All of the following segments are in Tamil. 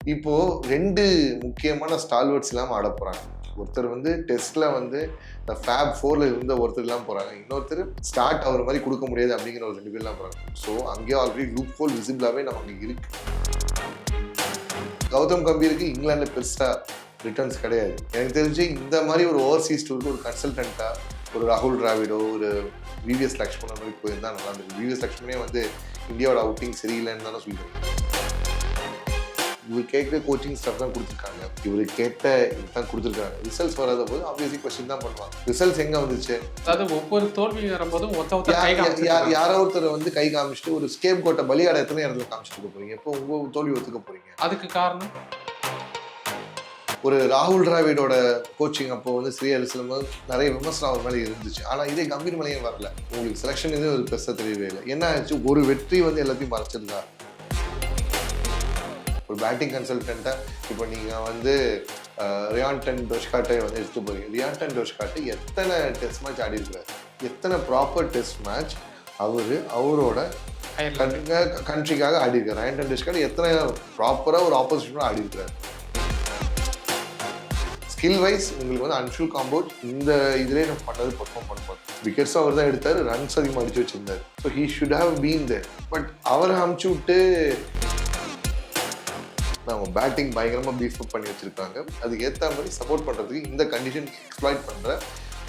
இப்போ ரெண்டு முக்கியமான ஸ்டால்வர்ட்ஸ் இல்லாமல் ஆட போகிறாங்க ஒருத்தர் வந்து டெஸ்ட்ல வந்து இந்த ஃபேப் ஃபோர்ல இருந்த ஒருத்தர் எல்லாம் போறாங்க. இன்னொருத்தர் ஸ்டார்ட் அவர் மாதிரி கொடுக்க முடியாது அப்படிங்கிற ஒரு ரெண்டு பேர்லாம் போறாங்க. ஸோ அங்கேயே ஆல்ரெடி லூப் ஹோல் விசிபிளாவே நமக்கு இருக்கு. கௌதம் கம்பீருக்கு இங்கிலாந்துல பெருசா ரிட்டர்ன்ஸ் கிடையாது. எனக்கு தெரிஞ்சு இந்த மாதிரி ஒரு ஓவர்சீஸ் டூருக்கு ஒரு கன்சல்டண்ட்டாக ஒரு ராகுல் டிராவிடோ ஒரு விவிஎஸ் லக்ஷ்மணன் மாதிரி போயிருந்தா நல்லா இருந்தது. விவிஎஸ் லக்ஷ்மணே வந்து இந்தியாவோட அவுட்டிங் சரியில்லைன்னு தானே சொல்லியிருக்காங்க இவர் கேட்குற கோச்சிங் ஸ்டாஃப் தான் கொடுத்துருக்காங்க. இவர் கேட்ட இதுதான் கொடுத்துருக்காங்க. ரிசல்ட்ஸ் வராத போது ஆப்வியஸ்லி கொஸ்டின் தான் பண்ணுவாங்க. ரிசல்ட்ஸ் எங்க வந்துச்சு? அதாவது ஒவ்வொரு தோல்வி வரும்போதும். யாரோ ஒருத்தர் வந்து கை காமிச்சிட்டு ஒரு ஸ்கேப் கோட்டை பலியாட எத்தனை இடத்துல காமிச்சிட்டு போறீங்க? இப்போ உங்க தோல்வி ஒத்துக்க போறீங்க? அதுக்கு காரணம்? ஒரு ராகுல் டிராவிடோட கோச்சிங் அப்போ வந்து ஸ்ரீ அலிஸ்லம் நிறைய விமர்சனம் அவர் மேலே இருந்துச்சு. ஆனா இதே கம்பீர் மலையும் வரல. உங்களுக்கு செலெக்ஷன் எதுவும் ஒரு பெருசா தெரியவே இல்லை. என்ன ஆச்சு ஒரு வெற்றி வந்து எல்லாத்தையும் மறைச்சிருந்தா. ஒரு பேட்டிங் கன்சல்டண்ட்டா இப்போ நீங்க வந்து ரியான்டன் டோஷ்காட்டை வந்து எடுத்து போறீங்க. ரியான்டன் டோஷ்காட்டு எத்தனை டெஸ்ட் மேட்ச் ஆடி இருக்கிறார் எத்தனை ப்ராப்பர் டெஸ்ட் மேட்ச் அவரு அவரோட கண்ட்ரிக்காக ஆடி இருக்காரு ரியான்டன் டோஷ்காட் எத்தனை ப்ராப்பரா ஒரு ஆப்போசிஷனோட ஆடி இருக்கிறார் ஸ்கில் வைஸ் உங்களுக்கு வந்து அன்ஷுல் காம்போட் இந்த இதுலேயே நம்ம பண்ணது பர்ஃபார்ம் பண்ண பார்த்தோம் விக்கெட்ஸ் அவர் தான் எடுத்தார் ரன்ஸ் அதிகமாக அடிச்சு வச்சிருந்தாரு. So he should have been there but அவரை அமுச்சு விட்டு நம்ம பேட்டிங் பயங்கரமாக பீஃப் அப் பண்ணி வச்சிருக்காங்க. அதுக்கு ஏற்ற மாதிரி சப்போர்ட் பண்ணுறதுக்கு இந்த கண்டிஷன் எக்ஸ்ப்ளாய்ட் பண்ணுற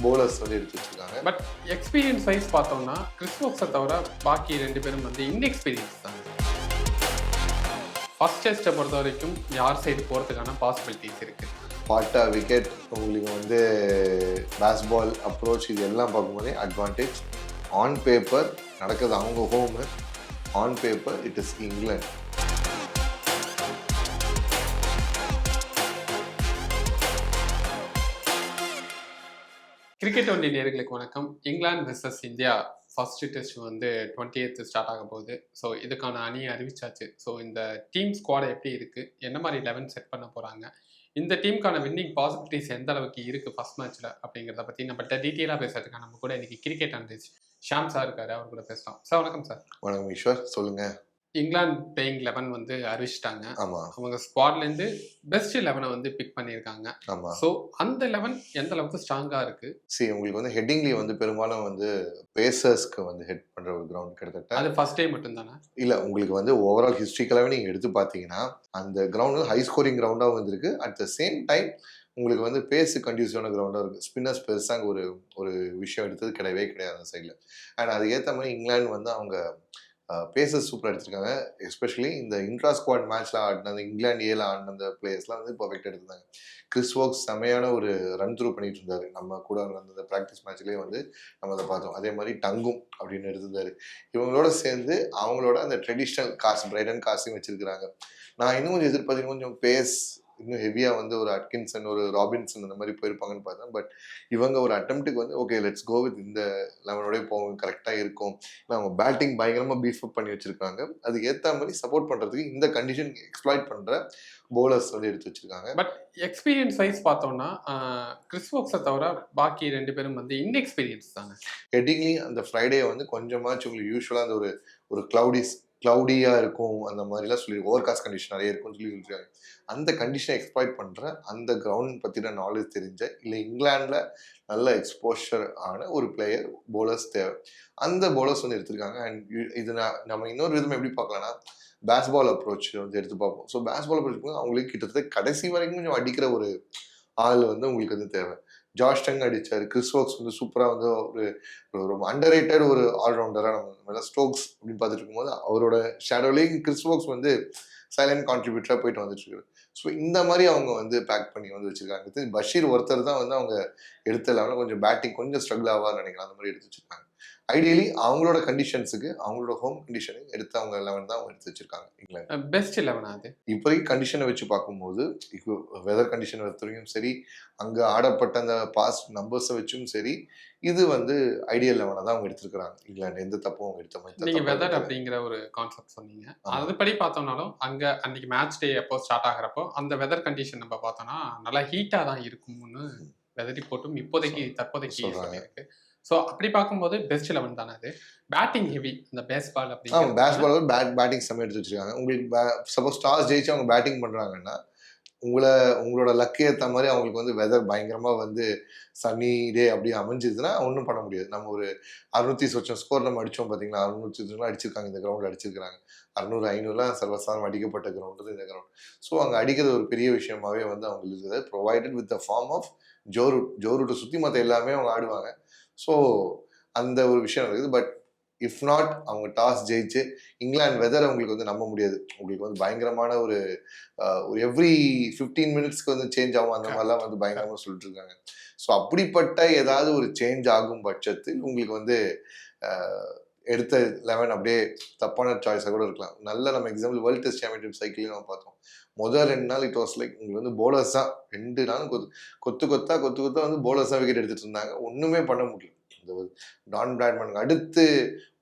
bowlers வந்து எடுத்து வச்சிருக்காங்க. பட் எக்ஸ்பீரியன்ஸ் வைஸ் பார்த்தோம்னா கிறிஸ்மோக்ஸை தவிர பாக்கி ரெண்டு பேரும் வந்து இன்எக்ஸ்பீரியன்ஸ் தான். ஃபர்ஸ்ட் டெஸ்ட்டை பொறுத்த வரைக்கும் யார் சைடு போகிறதுக்கான பாசிபிலிட்டிஸ் இருக்கு. பாட்டா விக்கெட் உங்களுக்கு வந்து பேஸ்பால் அப்ரோச் இது எல்லாம் பார்க்கும்போதே அட்வான்டேஜ் ஆன் பேப்பர் நடக்குது அவங்க home on paper it is England cricket ஒன்றிய நேர்களுக்கு வணக்கம். England versus India first test வந்து டுவெண்ட்டி எய்த் ஸ்டார்ட் ஆக போகுது. ஸோ இதுக்கான அணியை அறிவிச்சாச்சு. ஸோ இந்த டீம் ஸ்குவாட் எப்படி இருக்குது என்ன மாதிரி லெவன் செட் பண்ண போகிறாங்க இந்த டீமுக்கான வின்னிங் பாசிபிலிட்டிஸ் எந்த அளவுக்கு இருக்குது ஃபர்ஸ்ட் மேட்ச்சில் அப்படிங்கிறத பற்றி நம்மகிட்ட டீட்டெயிலாக பேசுறதுக்காக நம்ம கூட இன்னைக்கு கிரிக்கெட் அனலிஸ்ட் ஷாம் சார் இருக்காரு. அவர் கூட பேசலாம். சார் வணக்கம் சார் வணக்கம் ஈஸ்வர். சொல்லுங்கள் இங்கிலாந்து பிளேயிங் லெவன் வந்து அறிவிச்சிட்டாங்க. அவங்க ஸ்குவாட்லேருந்து பெஸ்ட் லெவனை வந்து பிக் பண்ணியிருக்காங்க. ஸோ அந்த லெவன் எந்த அளவுக்கு ஸ்ட்ராங்காக இருக்கு? சரி உங்களுக்கு வந்து ஹெட்டிங்லி வந்து பெரும்பாலும் வந்து பேசர்ஸ்க்கு வந்து ஹெட் பண்ற ஒரு கிரவுண்ட் கிட்டத்தட்ட. அது ஃபர்ஸ்ட் டே மட்டும் தானே இல்ல உங்களுக்கு வந்து ஓவரால் ஹிஸ்ட்ரிக்கலாவே நீங்க எடுத்து பார்த்தீங்கன்னா அந்த கிரவுண்ட் ஹை ஸ்கோரிங் கிரவுண்டாகவும் வந்திருக்கு. அட் த சேம் டைம் உங்களுக்கு வந்து பேஸு கண்டியூஸான கிரவுண்டாக இருக்குது ஸ்பின்னர்ஸ் பெருசாக ஒரு ஒரு விஷயம் எடுத்தது கிடையவே கிடையாது அந்த சைடில் அண்ட் அதுக்கு ஏற்ற மாதிரி இங்கிலாந்து வந்து அவங்க பேசஸ் சூப்பராக எடுத்திருக்காங்க எஸ்பெஷலி இந்த இன்ட்ரா ஸ்குவாட் மேட்ச்லாம் ஆடின அந்த இங்கிலாந்து ஏல ஆடின அந்த பிளேயர்ஸ்லாம் வந்து பர்ஃபெக்ட் எடுத்திருந்தாங்க கிறிஸ் ஒர்க்ஸ் செமையான ஒரு ரன் த்ரூ பண்ணிட்டு இருந்தாரு. நம்ம கூட நடந்த ப்ராக்டிஸ் மேட்ச்லேயே வந்து நம்ம அதை பார்த்தோம். அதே மாதிரி டங்கும் அப்படின்னு எடுத்திருந்தாரு. இவங்களோட சேர்ந்து அவங்களோட அந்த ட்ரெடிஷ்னல் காசு பிரைடன் காசையும் வச்சிருக்கிறாங்க. நான் இன்னும் கொஞ்சம் எதிர்பார்த்தீங்க கொஞ்சம் பேஸ் இன்னும் ஹெவியாக வந்து ஒரு அட்கின்சன் ஒரு ராபின்சன் அந்த மாதிரி போயிருப்பாங்கன்னு பார்த்தேன். பட் இவங்க ஒரு அட்டம்ப்ட்டுக்கு வந்து ஓகே லெட்ஸ் கோ வித் இந்த லெவனோடய போவோம் கரெக்டாக இருக்கும். அவங்க பேட்டிங் பயங்கரமாக பீஃப் அப் பண்ணி வச்சிருக்காங்க. அதுக்கு ஏற்ற மாதிரி சப்போர்ட் பண்ணுறதுக்கு இந்த கண்டிஷன் எக்ஸ்ப்ளாய்ட் பண்ணுற bowlers வந்து எடுத்து வச்சிருக்காங்க. பட் எக்ஸ்பீரியன்ஸ் வைஸ் பார்த்தோம்னா கிறிஸ்வோக்ஸை தவிர பாக்கி ரெண்டு பேரும் வந்து இன்எக்ஸ்பீரியன்ஸ் தானே? ஹெட்டிங்லி அந்த ஃப்ரைடே வந்து கொஞ்சமாச்சும் உங்களுக்கு யூஸ்வலாக அந்த ஒரு ஒரு க்ளவுடிஸ் க்ளவுடியாக இருக்கும் அந்த மாதிரிலாம் சொல்லி ஓவர்காஸ்ட் கண்டிஷன் நிறைய இருக்கும்னு சொல்லி சொல்லியிருக்காங்க அந்த கண்டிஷனை எக்ஸ்ப்ளாய்ட் பண்ணுற அந்த கிரவுண்ட் பற்றின நாலேஜ் தெரிஞ்ச இல்லை இங்கிலாண்டில் நல்ல எக்ஸ்போஷர் ஆன ஒரு பிளேயர் போலர்ஸ் தேவை. அந்த போலர்ஸ் வந்து எடுத்திருக்காங்க. அண்ட் இது நான் நம்ம இன்னொரு விதம் எப்படி பார்க்கலாம்னா பேஸ்பால் அப்ரோச் வந்து எடுத்து பார்ப்போம். ஸோ பேஸ்பால் அப்ரோச் அவங்களுக்கு கிட்டத்தட்ட கடைசி வரைக்கும் கொஞ்சம் அடிக்கிற ஒரு ஆள் வந்து உங்களுக்கு வந்து தேவை. ஜார்ஜ் டங் கிறிஸ் ஒர்க்ஸ் வந்து சூப்பராக வந்து ஒரு ஒரு ரொம்ப அண்டர் ரேட்டட் ஒரு ஆல்ரவுண்டராக நம்ம மேலே ஸ்டோக்ஸ் அப்படின்னு பார்த்துட்டு இருக்கும்போது அவரோட ஷேடோலேயும் கிறிஸ் ஒர்க்ஸ் வந்து சைலண்ட் கான்ட்ரிபியூட்டராக போயிட்டு வந்துட்டு இருக்காரு ஸோ இந்த மாதிரி அவங்க வந்து பேக் பண்ணி வந்து வச்சிருக்காங்க. இது பஷீர் ஒருத்தர் தான் வந்து அவங்க எடுத்து இல்லாமல் கொஞ்சம் பேட்டிங் கொஞ்சம் ஸ்ட்ரகிள் ஆவார் நினைக்கலாம் அந்த மாதிரி எடுத்து வச்சிருக்காங்க. ஐடியலி அவங்களோட கண்டிஷன்ஸுக்கு அவங்களோட ஹோம் கண்டிஷனுக்கு எடுத்து அவங்க லெவன் தான் எடுத்து வச்சிருக்காங்க. இங்கிலாந்து. பெஸ்ட் லெவனா அது? இப்போதைக்கு கண்டிஷனை வச்சு பார்க்கும்போது இப்போ வெதர் கண்டிஷன் வரைக்கும் சரி அங்கே ஆடப்பட்ட அந்த பாஸ்ட் நம்பர்ஸை வச்சும் சரி இது வந்து ஐடியல் லெவனை தான் அவங்க எடுத்திருக்கிறாங்க. இங்கிலாந்து எந்த தப்பும் அவங்க எடுத்த மாதிரி நீங்க தப்பு வெதர். அப்படிங்கிற ஒரு கான்செப்ட் சொன்னீங்க. அதுபடி பார்த்தோம்னாலும் அங்க அன்னைக்கு மேட்ச் டே எப்போ ஸ்டார்ட் ஆகுறப்போ அந்த வெதர் கண்டிஷன் நம்ம பார்த்தோம்னா நல்லா ஹீட்டா தான் இருக்கும்னு வெதர் ரிப்போர்ட்டும் இப்போதைக்கு தற்போதைக்கு சொல்றாங்க. ஸோ அப்படி பார்க்கும்போது பெஸ்ட் லெவன் தானே அது? பேட்டிங் ஹெவி இந்த பேஸ்பால் ஆமாம் அப்படி பேட் பேட்டிங் செம்ம எடுத்து வச்சிருக்காங்க. உங்களுக்கு சப்போஸ் டாஸ் ஜெயிச்சு அவங்க பேட்டிங் பண்ணுறாங்கன்னா உங்களை உங்களோட லக்கு ஏற்ற மாதிரி அவங்களுக்கு வந்து வெதர் பயங்கரமாக வந்து சன்னி டே அப்படி அமைஞ்சிதுன்னா ஒன்றும் பண்ண முடியாது. நம்ம ஒரு அறுநூத்தி சொச்சம் ஸ்கோர் நம்ம அடித்தோம் பார்த்தீங்களா அறுநூத்தி சொச்சம்லாம் அடிச்சிருக்காங்க இந்த கிரவுண்டில் அடிச்சிருக்காங்க அறுநூறு ஐநூறுலாம் சர்வசாதாரணம் அடிக்கப்பட்ட கிரவுண்டு இந்த கிரவுண்ட் ஸோ அங்கே அடிக்கிறது ஒரு பெரிய விஷயமாவே வந்து அவங்களுக்கு provided with the form of Joe Root ஜோரூட்டை சுற்றி மற்ற எல்லாமே அவங்க ஆடுவாங்க. ஸோ அந்த ஒரு விஷயம் இருக்குது. பட் இஃப் நாட் அவங்க டாஸ் ஜெயிச்சு இங்கிலாந்து வெதர் அவங்களுக்கு வந்து நம்ப முடியாது. உங்களுக்கு வந்து பயங்கரமான ஒரு ஒரு எவ்ரி ஃபிஃப்டீன் மினிட்ஸ்க்கு வந்து சேஞ்ச் ஆகும். அந்த மாதிரிலாம் வந்து பயங்கரமாக சொல்லிட்டு இருக்காங்க ஸோ அப்படிப்பட்ட ஏதாவது ஒரு சேஞ்ச் ஆகும் பட்சத்தில் உங்களுக்கு வந்து எடுத்த லெவன் அப்படியே தப்பான சாய்ஸாக கூட இருக்கலாம். நல்ல நம்ம எக்ஸாம்பிள் வேர்ல்ட் டெஸ்ட் சாம்பியன்ஷிப் சைக்கிளையும் நம்ம பார்த்தோம். முதல் ரெண்டு நாள் இட் வாஸ் லைக் உங்களுக்கு வந்து போலர்ஸ் தான் ரெண்டு நாள் கொத்து கொத்து கொத்தா கொத்து கொத்தா வந்து போலர்ஸ் தான் விக்கெட் எடுத்துட்டு இருந்தாங்க. ஒன்றுமே பண்ண முடியல. இந்த டான் பிராட்மனுக்கு அடுத்து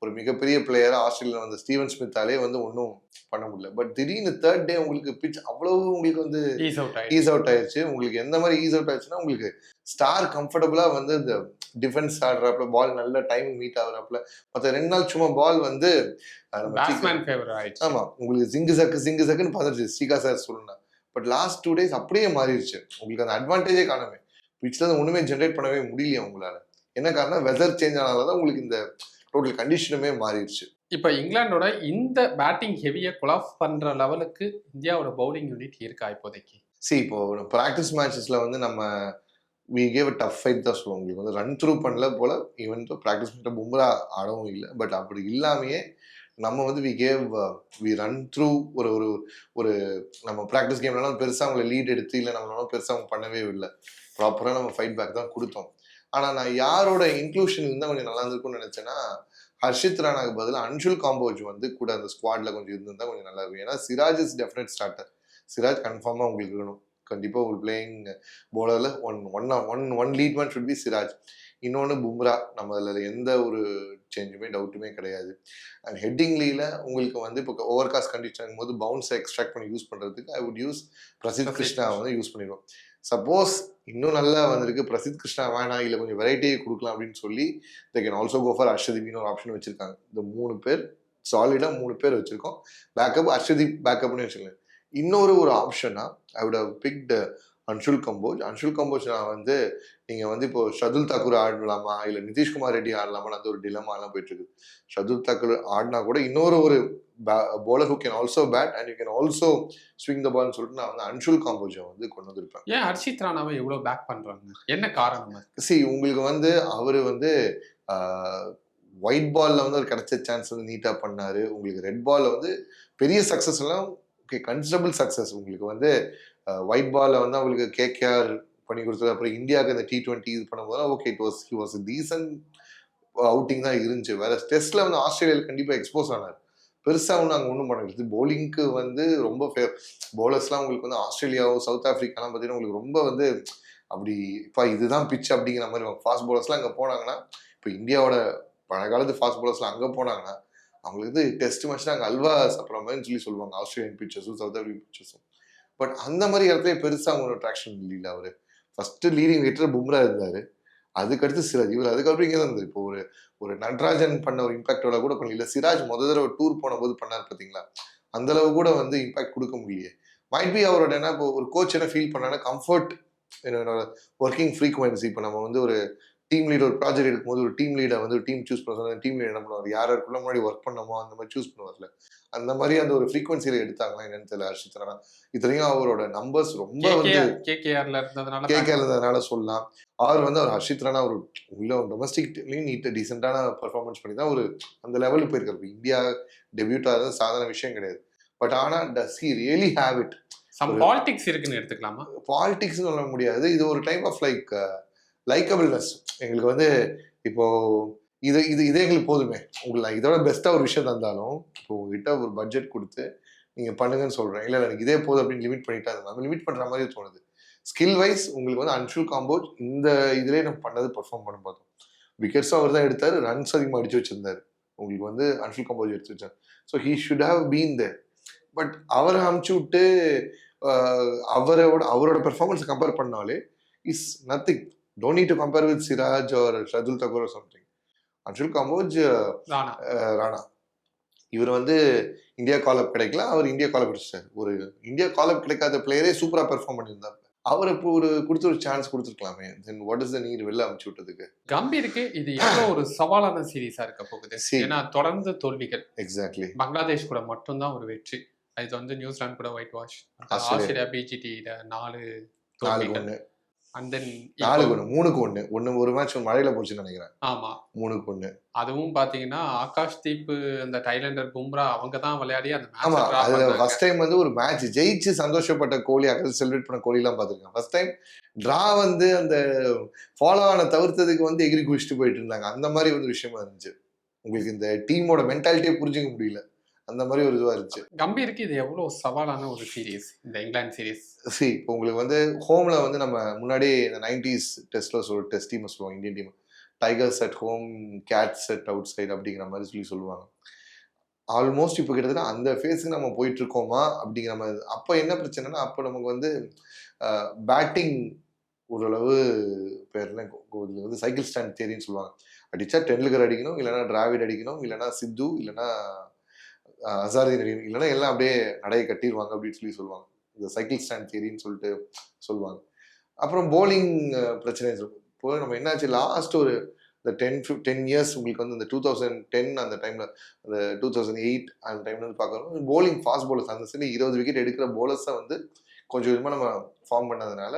ஒரு மிகப்பெரிய பிளேயராக ஆஸ்திரேலியா வந்த ஸ்டீவன் ஸ்மித்தாலே வந்து ஒன்றும் பண்ண முடியல. பட் திடீர்னு தேர்ட் டே உங்களுக்கு பிச் அவ்வளவு உங்களுக்கு வந்து ஈஸ் அவுட் ஆயிடுச்சு. உங்களுக்கு எந்த மாதிரி ஈஸ் அவுட் ஆயிடுச்சுன்னா உங்களுக்கு ஸ்டார் கம்ஃபர்டபுளாக வந்து இந்த டிஃபென்ஸ் ஆடுறாப்புல பால் நல்ல டைம் மீட் ஆகுறாப்புல. மற்ற ரெண்டு நாள் சும்மா பால் வந்து அஹ், நம்ம பேட்ஸ்மேன் ஃபேவர் ஆயிடுச்சு. ஆமா உங்களுக்கு ஜிங்கு சக்கு ஜிங்கு சக்குன்னு பார்த்துருச்சு ஸ்ரீகா சார் சொல்லணும் பட் லாஸ்ட் டூ டேஸ் அப்படியே மாறிடுச்சு. உங்களுக்கு அந்த அட்வான்டேஜே காணாமே. பிச்சில் ஒண்ணுமே ஜென்ரேட் பண்ணவே முடியல உங்களால. என்ன காரணம் வெதர் சேஞ்ச் ஆனால தான் உங்களுக்கு இந்த டோட்டல் கண்டிஷனுமே மாறிடுச்சு. இப்போ இங்கிலாந்தோட இந்த பேட்டிங் ஹெவியை குலாஃப் பண்ற லெவலுக்கு இந்தியாவோட பவுலிங் யூனிட் இருக்கா இப்போதைக்கு? சி இப்போ ப்ராக்டிஸ் மேட்சஸ்ல வந்து நம்ம வி கேவ் டஃப் ஃபைட் தான் சொல்லுவோம். உங்களுக்கு வந்து ரன் த்ரூ பண்ணல போல ஈவன் ப்ராக்டிஸ் பண்ணிட்டு பும்ரா ஆடவும் இல்லை பட் அப்படி இல்லாமையே நம்ம வந்து we gave we ran through ஒரு ஒரு ஒரு நம்ம ப்ராக்டிஸ் கேம்லலாம் பெருசாக அவங்கள லீட் எடுத்து இல்லை நம்மளால பெருசாக அவங்க பண்ணவே இல்லை. ப்ராப்பராக நம்ம ஃபைட் பேக் தான் கொடுத்தோம். ஆனால் நான் யாரோட இன்க்ளூஷன் இருந்தால் கொஞ்சம் நல்லா இருந்திருக்கும்னு நினச்சேன்னா ஹர்ஷித் ராணாக்கு பதிலாக அன்ஷுல் காம்போஜ் வந்து கூட அந்த ஸ்குவாட்ல கொஞ்சம் இருந்திருந்தா கொஞ்சம் நல்லா இருக்கும். ஏன்னா Siraj is definite starter Siraj கன்ஃபார்மாக உங்களுக்கு வேணும் கண்டிப்பாக ஒரு playing போலரில் one one one one lead man should be Siraj. இன்னொன்று பும்ரா. நம்ம அதில் எந்த ஒரு சேஞ்சுமே டவுட்டுமே கிடையாது. அண்ட் ஹெட்டிங்லியில் உங்களுக்கு வந்து இப்போ ஓவர் காஸ்ட் கண்டிஷன் போது பவுன்ஸை எக்ஸ்ட்ராக்ட் பண்ணி யூஸ் பண்ணுறதுக்கு I would use Prasidh Krishna வந்து யூஸ் பண்ணிடுவோம். சப்போஸ் இன்னும் நல்லா வந்திருக்கு பிரசித் கிருஷ்ணா வேணாம் இல்லை கொஞ்சம் வெரைட்டியை கொடுக்கலாம் அப்படின்னு சொல்லி they can also go for அர்ஷதீப்னு ஒரு ஆப்ஷன் வச்சிருக்காங்க. இந்த மூணு பேர் சாலிடாக மூணு பேர் வச்சிருக்கோம். பேக்கப் அர்ஷதீப் பேக்கப்னு வச்சுக்கலாம் இன்னொரு ஒரு ஆப்ஷன்னா ஐ would have அன்ஷுல் கம்போஜ். அன்ஷுல் கம்போஜ் நான் வந்து நீங்கள் வந்து இப்போ ஷதுல் தாக்கூர் ஆடலாமா? இல்லை நிதிஷ்குமார் ரெட்டி ஆடலாமா அந்த ஒரு டிலமாலாம் போயிட்டு இருக்கு ஷதுல் தாக்கூர் ஆடினா கூட இன்னொரு ஒரு bowler who can also bat and you can also swing the பால்னு சொல்லிட்டு நான் வந்து அன்ஷுல் காம்போஜை வந்து கொண்டு வந்திருப்பேன். ஏன் ஹர்ஷித் ராணாவை இவ்வளவு பேக் பண்றாங்க? என்ன காரணம்? சி உங்களுக்கு வந்து அவர் வந்து ஒயிட் பால்ல வந்து அவர் கிடைச்ச சான்ஸ் வந்து நீட்டாக பண்ணாரு. உங்களுக்கு ரெட் பால்ல வந்து பெரிய சக்ஸஸ் எல்லாம் ஓகே கன்சிடபிள் சக்ஸஸ் உங்களுக்கு வந்து ஒயிட் பாலில் வந்து அவங்களுக்கு கேகேஆர் பண்ணி கொடுத்தது. அப்புறம் இந்தியாவுக்கு இந்த டி டுவெண்ட்டி இது பண்ணும்போது okay it was he was decent outing தான் இருந்துச்சு. வேற டெஸ்ட்டில் வந்து ஆஸ்திரேலியாவில் கண்டிப்பாக எக்ஸ்போஸ் ஆனார். பெருசாக ஒன்றும் அங்கே ஒன்றும் பண்ண முடியாது போலிங்க்கு வந்து ரொம்ப ஃபே பவுலர்ஸ்லாம் உங்களுக்கு வந்து ஆஸ்திரேலியாவோ சவுத் ஆஃப்ரிக்காலாம் பார்த்தீங்கன்னா உங்களுக்கு ரொம்ப வந்து அப்படி இப்போ இதுதான் பிச் அப்படிங்கிற மாதிரி ஃபாஸ்ட் போலர்ஸ்லாம் அங்கே போனாங்கன்னா இப்போ இந்தியாவோட பழங்காலத்து ஃபாஸ்ட் போலர்ஸ்லாம் அங்கே போனாங்கன்னா அவங்களுக்கு டெஸ்ட் மேட்ச்னா அங்கே அல்வா சாப்பிட்ற மாதிரி சொல்லி சொல்லுவாங்க. ஆஸ்திரேலியன் பிச்சர்ஸும் சவுத் ஆஃப்ரிக்கன் பிச்சர்ஸும் பட் அந்த மாதிரி இடத்துல பெருசாக அவங்களோட ட்ராக்ஷன் இல்லைல்ல அவர். First leading wicket taker Bumrah இருந்தார். அதுக்கடுத்து சிராஜ். இவர் அதுக்கப்புறம் இங்கே தான் இருந்தார். இப்போ ஒரு ஒரு நடராஜன் பண்ண ஒரு இம்பாக்டோட கூட பண்ணல. சிராஜ் முத தடவை டூர் போன போது பண்ணார் பார்த்தீங்களா அந்தளவு கூட வந்து இம்பாக்ட் கொடுக்க முடியல மைட் பி அவரோட என்ன இப்போ ஒரு கோச் என்ன ஃபீல் பண்ணாங்கன்னா கம்ஃபர்ட் என்னோட ஒர்க்கிங் ஃப்ரீக்வன்சி இப்போ நம்ம வந்து ஒரு டீம் லீட் ஒரு ப்ராஜெக்ட் எடுக்கும்போது ஒரு டீம் லீடை வந்து டீம் சூஸ் பண்ண டீம் லீட் என்ன பண்ணுவார்? யார் யாருக்குள்ள முன்னாடி ஒர்க் பண்ணமோ அந்த மாதிரி சூஸ் பண்ணுவார்ல. அந்த மாதிரி அந்த ஒரு ஃப்ரீக்வன்சியில் எடுத்தாங்களா என்னன்னு தெரியல ஹர்ஷித் ராணா இத்தனையும் அவரோட நம்பர்ஸ் ரொம்ப வந்து கேகேஆர்ல இருந்ததுனால சொல்லலாம். அவர் வந்து அவர் ஹர்ஷித் ராணா ஒரு உள்ள டொமஸ்டிக்லையும் நீட் டீசெண்டான பர்ஃபார்மன்ஸ் பண்ணி தான் ஒரு அந்த லெவலுக்கு போயிருக்காரு. இந்தியா டெபியூட் ஆகிறது சாதாரண விஷயம் கிடையாது. பட் ஆனால் does he really have it some politics இருக்குன்னு எடுத்துக்கலாமா? பாலிடிக்ஸ் சொல்ல முடியாது. இது ஒரு டைப் ஆஃப் லைக் லைக்கபிள்னஸ் எங்களுக்கு வந்து இப்போ இது இது இதே எங்களுக்கு போதுமே. உங்களை இதோட பெஸ்ட்டாக ஒரு விஷயம் தந்தாலும் இப்போ உங்ககிட்ட ஒரு பட்ஜெட் கொடுத்து நீங்கள் பண்ணுங்கன்னு சொல்கிறேன் இல்லை எனக்கு இதே போதும் அப்படின்னு லிமிட் பண்ணிட்டா நம்ம லிமிட் பண்ணுற மாதிரி தோணுது. ஸ்கில் வைஸ் உங்களுக்கு வந்து அன்ஷுல் காம்போஜ் இந்த இதுலேயே நம்ம பண்ணது பெர்ஃபார்ம் பண்ண பார்த்தோம் விக்கெட்ஸும் அவர் தான் எடுத்தார் ரன்ஸ் அதிகமாக அடிச்சு வச்சிருந்தார். உங்களுக்கு வந்து அன்ஷுல் காம்போஜ் எடுத்து வச்சார். So he should have been there but அவரை அமுச்சு விட்டு அவரோட அவரோட பெர்ஃபார்மன்ஸ் கம்பேர் பண்ணாலே is nothing don't need to compare with Siraj or Shardul Thakur something Anshul Kamboj Rana இவர் வந்து இந்தியா காலப் கிடைக்கல. அவர் இந்தியா காலப் கிடைச்சார் ஒரு இந்தியா காலப் கிடைக்காத பிளேயரே சூப்பரா பெர்ஃபார்ம் பண்ணியிருந்தார். அவர் இப்போ ஒரு கொடுத்து ஒரு சான்ஸ் கொடுத்துருக்கலாமே. தென் வாட் இஸ் த நீர் வெளில அமுச்சு விட்டதுக்கு? கம்பீருக்கு இது எவ்வளவு ஒரு சவாலான சீரீஸா இருக்க போகுது. ஏன்னா தொடர்ந்து தோல்விகள். எக்ஸாக்ட்லி பங்களாதேஷ் கூட மட்டும்தான் ஒரு வெற்றி. இது வந்து நியூசிலாந்து கூட white wash Australia. Australia BGT நாலு தோல்விகள். அண்ட் தென் நாலுக்கு ஒண்ணு மூணுக்கு ஒண்ணு. ஒண்ணு ஒரு மேட்ச் மழையில போச்சுன்னு நினைக்கிறேன். ஆமா. மூணுக்கு ஒண்ணு. அதுவும் பாத்தீங்கன்னா ஆகாஷ் தீப் அந்த டைலண்டர் பும்ரா அவங்க தான் விளையாடி அந்த ஆமா மேட்ச் அதுல ஃபர்ஸ்ட் டைம் வந்து ஒரு மேட்ச் ஜெயிச்சு சந்தோஷப்பட்ட கோலி அக்கல் செலிப்ரேட் பண்ண கோலி எல்லாம் பாத்திருக்கேன். ஃபர்ஸ்ட் டைம் டிரா வந்து அந்த ஃபாலோ ஆன தவிர்த்ததுக்கு வந்து எகிரி குடிச்சிட்டு போயிட்டு இருந்தாங்க. அந்த மாதிரி ஒரு விஷயமா இருந்துச்சு. உங்களுக்கு இந்த டீமோட மென்டாலிட்டியே புரிஞ்சுக்க முடியல. அந்த மாதிரி ஒரு இதுவா இருந்துச்சு. கம்பீருக்கு இது எவ்வளவு சவாலான ஒரு சீரீஸ் இந்த இங்கிலாந்து சீரீஸ் சி இப்போ உங்களுக்கு வந்து ஹோம்ல வந்து நம்ம முன்னாடி இந்த நைன்டிஸ் டெஸ்ட்ல சொல் டெஸ்ட் டீம் சொல்லுவாங்க Indian team tigers at home cats at outside அப்படிங்கிற மாதிரி சொல்லி சொல்லுவாங்க. ஆல்மோஸ்ட் இப்போ கிட்டத்தட்ட அந்த ஃபேஸுக்கு நம்ம போயிட்டு இருக்கோமா அப்படிங்கிற மாதிரி. அப்போ என்ன பிரச்சனைனா அப்போ நமக்கு வந்து பேட்டிங் ஓரளவு பேர் என்ன வந்து சைக்கிள் ஸ்டாண்ட் தேரின்னு சொல்லுவாங்க. அடிச்சா டெண்டுல்கர் அடிக்கணும் இல்லைன்னா டிராவிட் அடிக்கணும் இல்லைன்னா சித்து இல்லைன்னா அசாருதீன் அடிக்கணும் இல்லைன்னா எல்லாம் அப்படியே நடையை கட்டிடுவாங்க அப்படின்னு சொல்லி சொல்லுவாங்க. இந்த சைக்கிள் ஸ்டாண்ட் தேரின்னு சொல்லிட்டு சொல்லுவாங்க. அப்புறம் போலிங் பிரச்சனை இப்போ நம்ம என்னாச்சு? லாஸ்ட் ஒரு இந்த டென் டென் இயர்ஸ் உங்களுக்கு வந்து இந்த டூ தௌசண்ட் டென் அந்த டைமில் அந்த டூ தௌசண்ட் எயிட் அந்த டைம்ல வந்து பார்க்கணும் போலிங் ஃபாஸ்ட் போலர்ஸ் அந்த சைடு இருபது விக்கெட் எடுக்கிற போலர்ஸை வந்து கொஞ்சம் கொஞ்சமாக நம்ம ஃபார்ம் பண்ணதுனால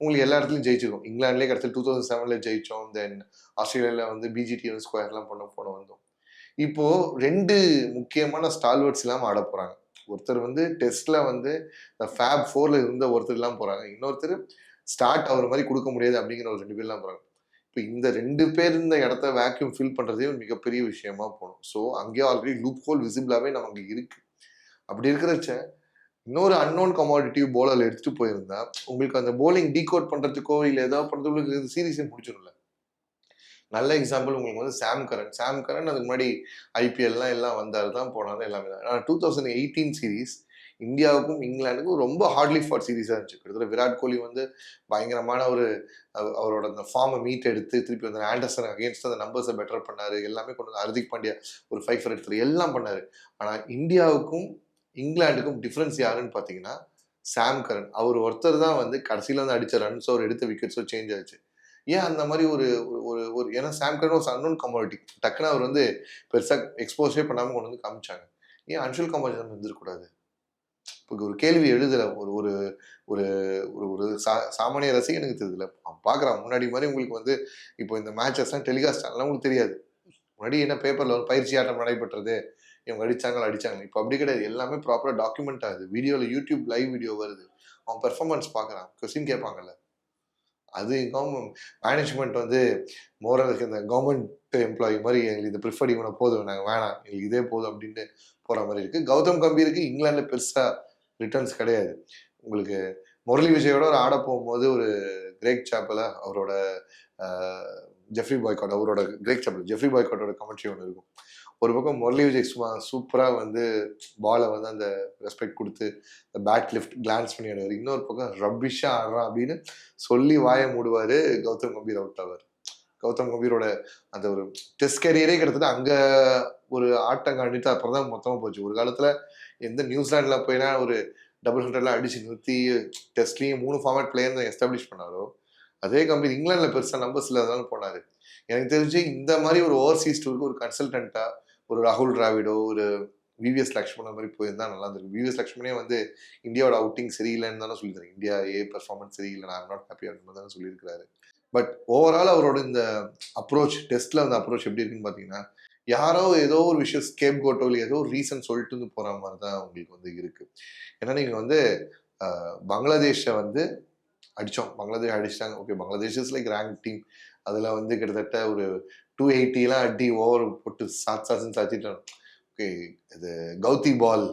உங்களுக்கு எல்லா இடத்துலையும் ஜெயிச்சிருக்கோம். இங்கிலாந்துலேயே கிடச்சி டூ தௌசண்ட் செவனில் ஜெயிச்சோம். தென் ஆஸ்திரேலியாவில் வந்து பிஜிடி வந்து ஸ்கொயர்லாம் பண்ண போன வந்தோம். இப்போ ரெண்டு முக்கியமான ஸ்டால்வர்ட்ஸ் இல்லாமல் ஆட போறாங்க. ஒருத்தர் வந்து டெஸ்ட்ல வந்து ஃபேப் ஃபோர்ல இருந்த ஒருத்தர் எல்லாம் போறாங்க. இன்னொருத்தர் ஸ்டார்ட் அவர் மாதிரி கொடுக்க முடியாது அப்படிங்கிற ஒரு ரெண்டு பேர்லாம் போறாங்க. இப்போ இந்த ரெண்டு பேர் இந்த இடத்த வேக்யூம் ஃபில் பண்ணுறதே ஒரு மிகப்பெரிய விஷயமா போகணும். ஸோ அங்கேயே ஆல்ரெடி லூப் ஹோல் நம்ம நமக்கு இருக்குது அப்படி இருக்கிறச்ச இன்னொரு அன்னோன் கமாடிட்டிவ் போலரில் எடுத்துகிட்டு போயிருந்தா உங்களுக்கு அந்த போலிங் டீகோட் பண்ணுறதுக்கோ இல்லை ஏதாவது பண்ணுறதுக்கோ சீரியஸே முடிச்சிடும்ல நல்ல எக்ஸாம்பிள் உங்களுக்கு வந்து சாம் கரன் சாம் கரன் அதுக்கு முன்னாடி ஐபிஎல்லாம் எல்லாம் வந்தார் தான் போனாரு எல்லாமே. தான் ஆனால் டூ தௌசண்ட் எயிட்டீன் சீரீஸ் இந்தியாவுக்கும் இங்கிலாந்துக்கும் ரொம்ப ஹார்ட்லி ஃபார் சீரீஸாக இருந்துச்சு. கிட்டத்தட்ட விராட் கோலி வந்து பயங்கரமான ஒரு அவரோட அந்த ஃபார்மை மீட் எடுத்து திருப்பி வந்து ஆண்டர்சன் அகேன்ஸ்ட் அந்த நம்பர்ஸை பெட்டர் பண்ணார். எல்லாமே கொண்டு வந்து ஹர்திக் பாண்டியா ஒரு ஃபைவ் ஃபர் எடுத்து எல்லாம் பண்ணார். ஆனால் இந்தியாவுக்கும் இங்கிலாந்துக்கும் டிஃப்ரென்ஸ் யாருன்னு பார்த்தீங்கன்னா சாம் கரன் அவர் ஒருத்தர் தான் வந்து கடைசியில் வந்து அடித்த ரன்ஸோ அவர் எடுத்த விக்கெட்ஸோ சேஞ்ச் ஆச்சு. ஏன் அந்த மாதிரி ஒரு ஒரு- ஒரு ஒரு ஏன்னா சாம்கன் ஒரு அன்னோன் கமாடிட்டி டக்குன்னு அவர் வந்து பெருசாக எக்ஸ்போஸே பண்ணாமல் கொண்டு வந்து காமிச்சாங்க. ஏன் அன்ஷுல் கமால் நம்ம இருந்துருக்கூடாது இப்போ ஒரு கேள்வி எழுதலை. ஒரு ஒரு ஒரு ஒரு ஒரு சா சாமானிய ரசிகனுக்கு தெரியல பார்க்குறான் முன்னாடி மாதிரி உங்களுக்கு வந்து இப்போ இந்த மேட்சஸ்லாம் டெலிகாஸ்ட் அதெல்லாம் உங்களுக்கு தெரியாது. முன்னாடி என்ன பேப்பரில் ஒரு பயிற்சி ஆட்டம் நடைபெற்றது? இவங்க அடிச்சாங்க அடிச்சாங்க இப்போ அப்படி கிடையாது. எல்லாமே ப்ராப்பராக டாக்குமெண்ட் ஆகுது. வீடியோவில் யூடியூப் லைவ் வீடியோ வருது. அவன் பெர்ஃபார்மன்ஸ் பார்க்குறான் கொஸ்டின் கேட்பாங்கல்ல. அது கவர்மெண்ட் மேனேஜ்மெண்ட் வந்து மோரலுக்கு இந்த கவர்மெண்ட் எம்ப்ளாயி மாதிரி எங்களுக்கு இது ப்ரிஃபர்ட் இவனை போதும். நாங்கள் வேணாம். எங்களுக்கு இதே போதும் அப்படின்ட்டு போகிற மாதிரி இருக்குது கௌதம் கம்பீருக்கு இங்கிலாந்தில் பெருசாக ரிட்டர்ன்ஸ் கிடையாது. உங்களுக்கு முரளி விஜயோட ஒரு ஆட போகும்போது ஒரு கிரேக் சாப்பில் அவரோட ஜெஃப்ரி பாய்காட் அவரோட கிரேக் சாப்பில் ஜெஃப்ரி பாய்காட்டோட கமெண்ட்ரி ஒன்று இருக்கும். ஒரு பக்கம் முரளி விஜய் சும்மா சூப்பராக வந்து பாலை வந்து அந்த ரெஸ்பெக்ட் கொடுத்து அந்த பேட் லிஃப்ட் கிளான்ஸ் பண்ணி ஆடுவார் இன்னொரு பக்கம் ரப்பிஷாக ஆடுறான் அப்படின்னு சொல்லி வாயை மூடுவார் கௌதம் கம்பீர் அவுட் ஆவார். கௌதம் கம்பீரோட அந்த ஒரு டெஸ்ட் கரியரே கிட்டத்தட்ட அங்கே ஒரு ஆட்டம் காண்டிட்டு அப்புறம் தான் மொத்தமாக போச்சு. ஒரு காலத்தில் எந்த நியூசிலாண்டில் போயினா ஒரு டபுள் ஹண்ட்ரட்லாம் அடித்து நிறுத்தி டெஸ்ட்லேயும் மூணு ஃபார்மேட் பிளேயர் எஸ்டாப்ளிஷ் பண்ணாரோ அதே கம்பெனி இங்கிலாந்தில் பெருசாக நம்பர்ஸ் இல்லாதனால போனார். எனக்கு தெரிஞ்சு இந்த மாதிரி ஒரு ஓவர்சீஸ் டூருக்கு ஒரு கன்சல்டண்ட்டாக ஒரு ராகுல் டிராவிடோ ஒரு விவிஎஸ் லக்ஷ்மணன் மாதிரி போயிருந்தா நல்லா இருந்திருக்கு விவிஎஸ் லக்ஷ்மணே வந்து இந்தியாவோட அவுட்டிங் சரியில்லைன்னு தானே சொல்லியிருக்காரு இந்தியா ஏ பெர்ஃபார்மன்ஸ் சரியில்லை நான் நாட் ஹாப்பி அப்படின்னு தானே சொல்லியிருக்காரு பட் ஓவரால் அவரோட இந்த அப்ரோச் டெஸ்ட்ல அந்த அப்ரோச் எப்படி இருக்குன்னு பார்த்தீங்கன்னா யாரோ ஏதோ ஒரு விஷயம் ஸ்கேப் கோட்டோ இல்லை ஏதோ ஒரு ரீசன் சொல்லிட்டு வந்து போகிற மாதிரி தான் உங்களுக்கு வந்து இருக்கு. ஏன்னா நீங்கள் வந்து பங்களாதேஷை வந்து அடித்தோம் பங்களாதேஷ் அடிச்சிட்டாங்க. Okay Bangladesh is like rank team அதில் வந்து கிட்டத்தட்ட ஒரு டூ எயிட்டிலாம் அடி ஓவர் போட்டு சாத் சாத்துன்னு சாத்திட்டோம் ஓகே இது கௌதி பால்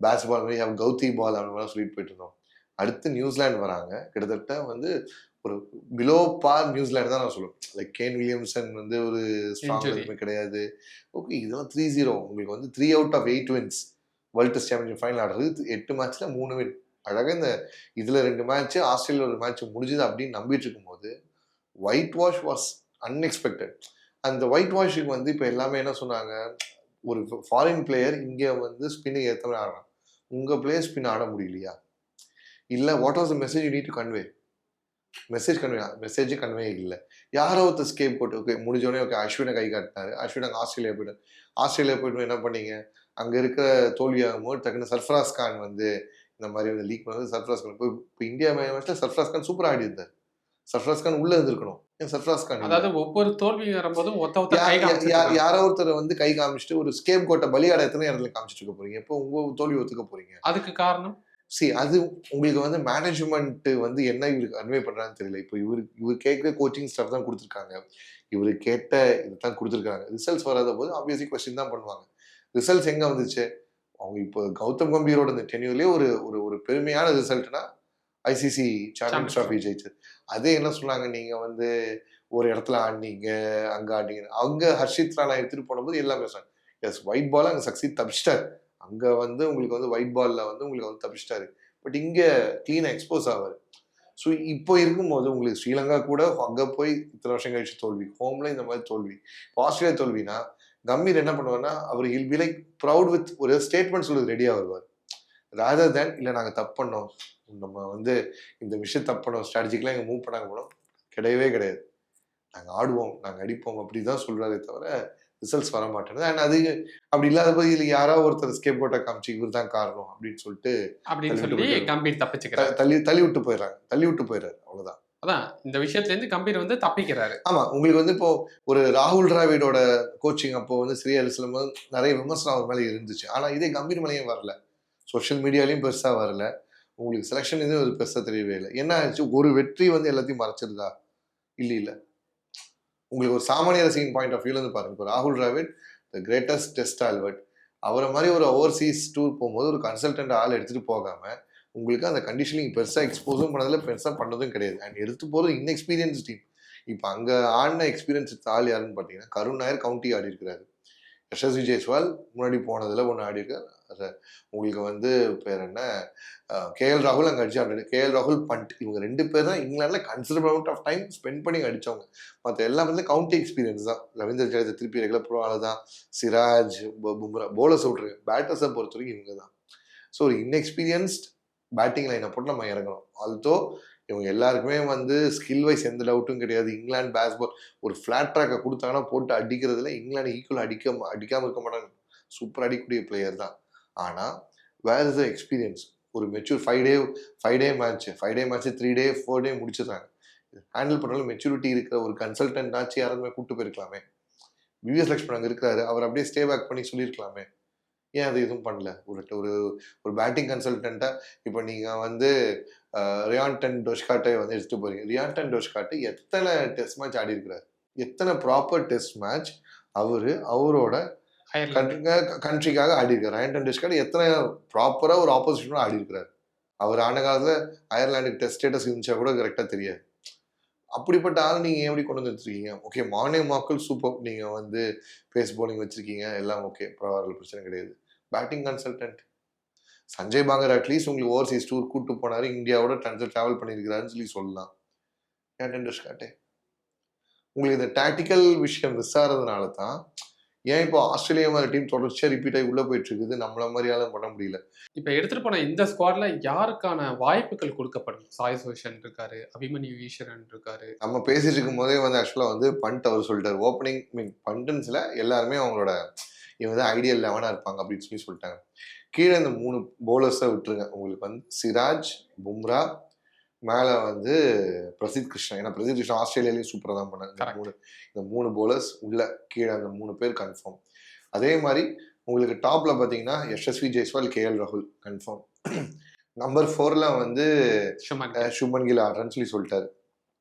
பேட்ஸ் பால் மாதிரி have கௌதி பால் அந்த மாதிரி சொல்லிட்டு போயிட்டு இருந்தோம். அடுத்து நியூசிலாந்து வராங்க. கிட்டத்தட்ட வந்து ஒரு பிலோ பார் நியூசிலாந்து தான் நான் சொல்லுவேன். லைக் கேன் வில்லியம்சன் வந்து ஒரு ஸ்ட்ராங் கிடையாது. ஓகே இதெல்லாம் த்ரீ ஜீரோ உங்களுக்கு வந்து three out of eight wins world test champion final ஆடுறது எட்டு மேட்ச்ல மூணு வின் அழகாக இந்த இதுல ரெண்டு மேட்ச் ஆஸ்திரேலியா ஒரு மேட்ச் முடிஞ்சது அப்படின்னு நம்பிட்டு இருக்கும்போது ஒயிட் வாஷ் வாஸ் அன்எக்ஸ்பெக்டட் அந்த ஒயிட் வாஷிங் வந்து இப்போ எல்லாமே என்ன சொன்னாங்க? ஒரு ஃபாரின் பிளேயர் இங்கே வந்து ஸ்பின்னுக்கு ஏற்ற மாதிரி ஆடுறான் உங்கள் பிளேயர் ஸ்பின் ஆட முடியலையா? இல்லை what is the message you need to convey message convey மெசேஜே convey இல்லை. யாரோ ஒருத்தர் ஸ்கேப் போட்டு ஓகே முடிஞ்சோடனே ஓகே அஸ்வினை கை காட்டினாரு. அஸ்வின் அங்கே ஆஸ்திரேலியா போய்ட்டு ஆஸ்திரேலியா போயிட்டு என்ன பண்ணீங்க? அங்கே இருக்கிற தோல்வியாகும் போது டக்குன்னு சர்ஃபராஸ் கான் வந்து இந்த மாதிரி வந்து லீக் பண்ணது. சர்ஃபராஸ் கான் இப்போ இப்போ இந்தியா மேட்ச்சில் சர்ஃபராஸ் கான் சூப்பராக ஆடி இருந்தார். சர்ஃபராஸ் கான் உள்ளே இருந்திருக்கணும். சர்ஃபராஸ் கான்? அதாவது ஒவ்வொரு தோல்வி வரும்போதும் ஒத்த ஒத்த யாரோ ஒருத்தர் வந்து கை காமிச்சிட்டு ஒரு ஸ்கேப் கோட்டை பலியாட எத்தனை இடத்துல காமிச்சிட்டு இருக்க போறீங்க. இப்போ உங்க தோல்வி ஒத்துக்க போறீங்க? அதுக்கு காரணம்? சி அது உங்களுக்கு வந்து மேனேஜ்மெண்ட் வந்து என்ன இவருக்கு கன்வே பண்றான்னு தெரியல. இப்போ இவரு இவர் கேட்குற கோச்சிங் ஸ்டாஃப் தான் கொடுத்துருக்காங்க. இவர் கேட்ட இதுதான் கொடுத்துருக்காங்க. ரிசல்ட்ஸ் வராத போது ஆப்வியஸ்லி கொஸ்டின் தான் பண்ணுவாங்க. ரிசல்ட்ஸ் எங்க வந்துச்சு? அவங்க இப்போ கௌதம் கம்பீரோட இந்த டென்யூர்லேயே ஒரு ஒரு ஒரு பெருமையான ரிசல்ட்னா ஐசிசி சாம்பியன்ஸ் ட்ராஃபி ஜெயிச்சது அதே என்ன சொன்னாங்க? நீங்க வந்து ஒரு இடத்துல ஆடினீங்க அங்க ஆடினீங்க. அங்க ஹர்ஷித் ராணா எடுத்துட்டு போனபோது எல்லாமே சொன்னாங்க எஸ் ஒயிட் பால் அங்க சக்சீத் தப்பிச்சிட்டாரு. அங்க வந்து உங்களுக்கு வந்து ஒயிட் பால்ல வந்து உங்களுக்கு வந்து தப்பிச்சிட்டாரு. பட் இங்க கிளீனா எக்ஸ்போஸ் ஆவாரு. ஸோ இப்போ இருக்கும்போது உங்களுக்கு ஸ்ரீலங்கா கூட அங்க போய் இத்தனை வருஷம் கழிச்சு தோல்வி ஹோம்ல இந்த மாதிரி தோல்வி ஆஸ்திரேலியா தோல்வினா கம்பீர் என்ன பண்ணுவார்னா அவர் he'll be like proud with ஒரு ஸ்டேட்மெண்ட் சொல்லுறது ரெடியாக வருவார். ராதர் தேன் இல்லை நாங்கள் தப்பு பண்ணோம். நம்ம வந்து இந்த விஷயம் தப்பு பண்ணோம் ஸ்ட்ராட்டஜிக்கெலாம் எங்கள் மூவ் பண்ணாங்க போனோம் கிடையவே கிடையாது. நாங்கள் ஆடுவோம் நாங்கள் அடிப்போம் அப்படி தான் சொல்கிறாரே தவிர ரிசல்ட்ஸ் வர மாட்டேங்குது. அண்ட் அது அப்படி இல்லாத போது இதில் யாராவது ஒருத்தர் ஸ்கேப் போட்டை காமிச்சு இவர் தான் காரணம் அப்படின்னு சொல்லிட்டு அப்படின்னு தள்ளி சொல்லி கம்பீர் தப்பிச்சுக்கிறாரு. தள்ளி தள்ளி விட்டு போயிடுறாங்க. தள்ளி விட்டு போயிடுறாரு. அவ்வளோதான் அதான் இந்த விஷயத்துல இருந்து கம்பீர் வந்து தப்பிக்கிறாரு. ஆமா உங்களுக்கு வந்து இப்போ ஒரு ராகுல் டிராவிடோட கோச்சிங் அப்போ வந்து ஸ்ரீ அலிஸ்லம் நிறைய விமர்சனம் அவர் மேலே இருந்துச்சு. ஆனா இதே கம்பீர் மேலேயும் வரல. சோஷியல் மீடியாலையும் பெருசா வரல. உங்களுக்கு செலெக்ஷன் எதுவும் ஒரு பெருசாக தெரியவே இல்லை. என்ன ஆச்சு ஒரு வெற்றி வந்து எல்லாத்தையும் மறைச்சிருதா? இல்லை இல்லை. உங்களுக்கு ஒரு சாமானிய ரசிகன் பாயிண்ட் ஆஃப் வியூலேருந்து பாருங்க. இப்போ ராகுல் டிராவிட் த கிரேட்டஸ்ட் டெஸ்ட் ஆல்வர்ட் அவரை மாதிரி ஒரு ஓவர்சீஸ் டூர் போகும்போது ஒரு கன்சல்டன்ட் ஆள் எடுத்துகிட்டு போகாமல் உங்களுக்கு அந்த கண்டிஷனிங் பெருசாக எக்ஸ்போஸும் பண்ணதில் பெருசாக பண்ணதும் கிடையாது. அண்ட் எடுத்து போகிறது இன்எக்ஸ்பீரியன்ஸ் டீம் இப்போ அங்கே ஆடின எக்ஸ்பீரியன்ஸ் ஆள் யாருன்னு பார்த்தீங்கன்னா கருண் நாயர் கவுண்டி ஆடி இருக்கிறாரு. யஷஸ்வி ஜெய்ஸ்வால் முன்னாடி போனதில் ஒன்று ஆடி இருக்காரு. அது உங்களுக்கு வந்து பேர் என்ன? கேஎல் ராகுல் அங்கே அடிச்சு கே எல் ராகுல் பண்ட் இவங்க ரெண்டு பேர் தான் இங்கிலாண்டில் considerable amount of time spend பண்ணி அடித்தவங்க மற்ற எல்லாமே வந்து கவுண்டி எக்ஸ்பீரியன்ஸ் தான். ரவீந்திர ஜடேஜா திருப்பி ரெகுலர் தான். சிராஜ் பும்ரா போலர்ஸ் விட்ருங்க பேட்டர்ஸை பொறுத்த வரைக்கும் இவங்க தான். ஸோ ஒரு இன்எக்ஸ்பீரியன்ஸ்ட் பேட்டிங் லைனை போட்டு நம்ம இறங்கணும். ஆல்தோ இவங்க எல்லாருக்குமே வந்து ஸ்கில் வைஸ் எந்த டவுட்டும் கிடையாது. இங்கிலாந்து பேஸ்பால் ஒரு ஃப்ளாட் ட்ராக்கை கொடுத்தாங்கன்னா போட்டு அடிக்கிறதுல இங்கிலாந்து ஈக்குவல் அடிக்க அடிக்காமல் இருக்க மாட்டாங்க. சூப்பர் அடிக்கக்கூடிய பிளேயர் தான். ஆனால் வேர் இஸ் த எக்ஸ்பீரியன்ஸ் ஒரு mature five day five day match five day match three day four day முடிச்சிடுறாங்க. ஹேண்டில் பண்ணாலும் மெச்சூரிட்டி இருக்கிற ஒரு கன்சல்டன்ட் ஆச்சு யாருமே கூப்பிட்டு போயிருக்கலாமே. விவிஎஸ் லக்ஷ்மண் அங்கே இருக்கிறாரு அவர் அப்படியே ஸ்டே பேக் பண்ணி சொல்லியிருக்கலாமே. ஏன் அது எதுவும் பண்ணல? ஒரு ஒரு ஒரு பேட்டிங் கன்சல்டண்ட்டாக இப்போ நீங்கள் வந்து ரியான்டன் டோஷ்காட்டை வந்து எடுத்துகிட்டு போகிறீங்க ரியான்டன் டோஷ்காட்டு எத்தனை டெஸ்ட் மேட்ச் ஆடி இருக்கிறார் எத்தனை ப்ராப்பர் டெஸ்ட் மேட்ச் அவர் அவரோட கண்ட்ரிக்காக ஆடி இருக்காரு டென் டோஷ்காட் எத்தனை ப்ராப்பராக ஒரு ஆப்போசிஷனும் ஆடி இருக்கிறார் அவர் ஆன காலத்தில் அயர்லாண்டுக்கு டெஸ்ட் ஸ்டேட்டஸ் இருந்துச்சா கூட கரெக்டாக தெரியாது. அப்படிப்பட்ட ஆள் நீங்கள் எப்படி கொண்டு வந்து வச்சிருக்கீங்க? ஓகே மார்னிங் மாக்கள் சூப்பர் நீங்கள் வந்து பேஸ் bowling வச்சிருக்கீங்க. எல்லாம் ஓகே பரவாயில்ல பிரச்சனை கிடையாது. Batting consultant Sanjay Bangar at least உங்களுக்கு ஓவர்சீஸ் டூர் கூட்டு போனாரு. இந்தியாவோட ட்ரான்ஸ்ஃபர் ட்ராவல் பண்ணியிருக்கிறாருன்னு சொல்லி சொல்லலாம். ஏன் டெண்டர்ஸ் காட்டே உங்களுக்கு இந்த டாக்டிக்கல் விஷயம் மிஸ் ஆகிறதுனால தான் ஏன் இப்போ ஆஸ்திரேலியா மாதிரி டீம் தொடர்ச்சியாக ரிப்பீட் ஆகி உள்ளே போயிட்டு இருக்குது? நம்மள மாதிரியால பண்ண முடியல. இப்ப எடுத்துட்டு போன இந்த ஸ்குவாட்ல யாருக்கான வாய்ப்புகள் கொடுக்கப்படும்? சாய் சுஷன் இருக்காரு அபிமன்யு ஈஸ்வரன் இருக்காரு. நம்ம பேசிட்டு இருக்கும் போதே வந்து ஆக்சுவலாக வந்து பண்ட் அவர் சொல்லிட்டார். ஓப்பனிங் மீன் பண்டன்ஸில் எல்லாருமே அவங்களோட இவங்க தான் ஐடியல் லெவனாக இருப்பாங்க அப்படின்னு சொல்லி சொல்லிட்டாங்க. கீழே இந்த மூணு பவுலர்ஸை விட்டுருங்க. உங்களுக்கு வந்து சிராஜ் பும்ரா மேலே வந்து பிரசித் கிருஷ்ணா ஏன்னா பிரசித் கிருஷ்ணா ஆஸ்திரேலியாலையும் சூப்பராக தான் பண்ணாங்க இந்த. மூணு இந்த மூணு பவுலர்ஸ் உள்ள கீழே அந்த மூணு பேர் கன்ஃபார்ம் அதே மாதிரி உங்களுக்கு டாப்ல பார்த்தீங்கன்னா யஷஸ்வி ஜெய்ஸ்வால் கேஎல் ராகுல் கன்ஃபார்ம் நம்பர் ஃபோரில் வந்து சுமன் கில் ஆடுறேன்னு சொல்லி சொல்லிட்டாரு.